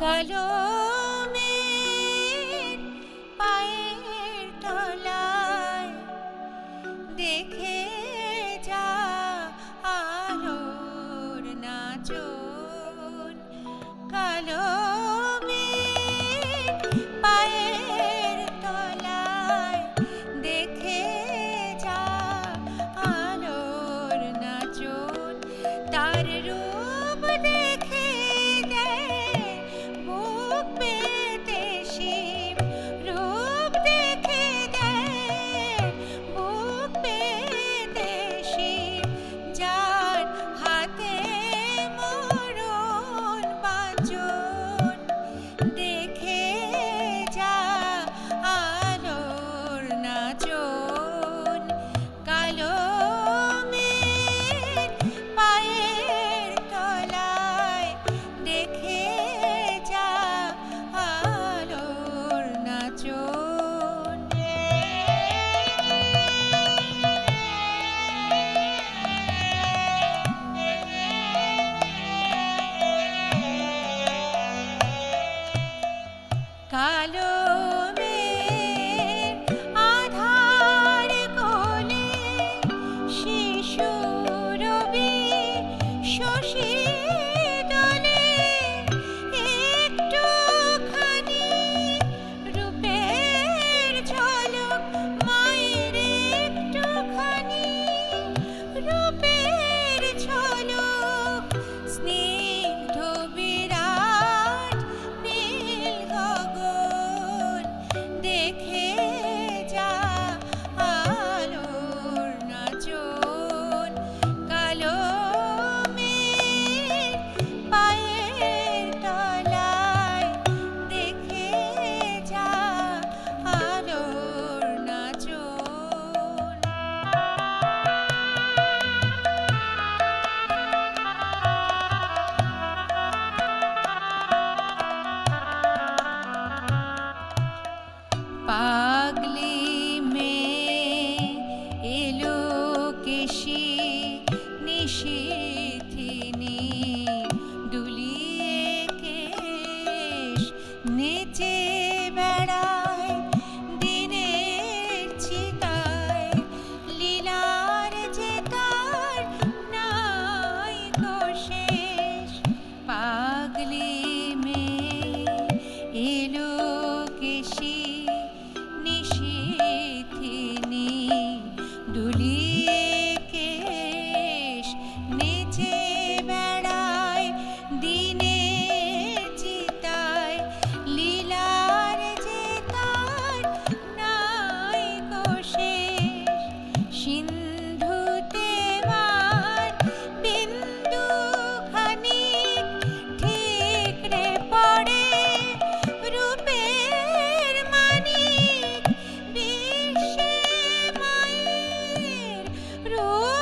কালো পায়ের তলায় দেখে যা আলোর নাচন কালো নিশে তিনি দুলিয়ে কেশ নেচে বেড়ায়, দিনের চিতায়, লীলার যে তার নাই তো শেষ। পাগলি মেয়ে, এলো কেশি নিশি তিনি দুলিয়ে quiero.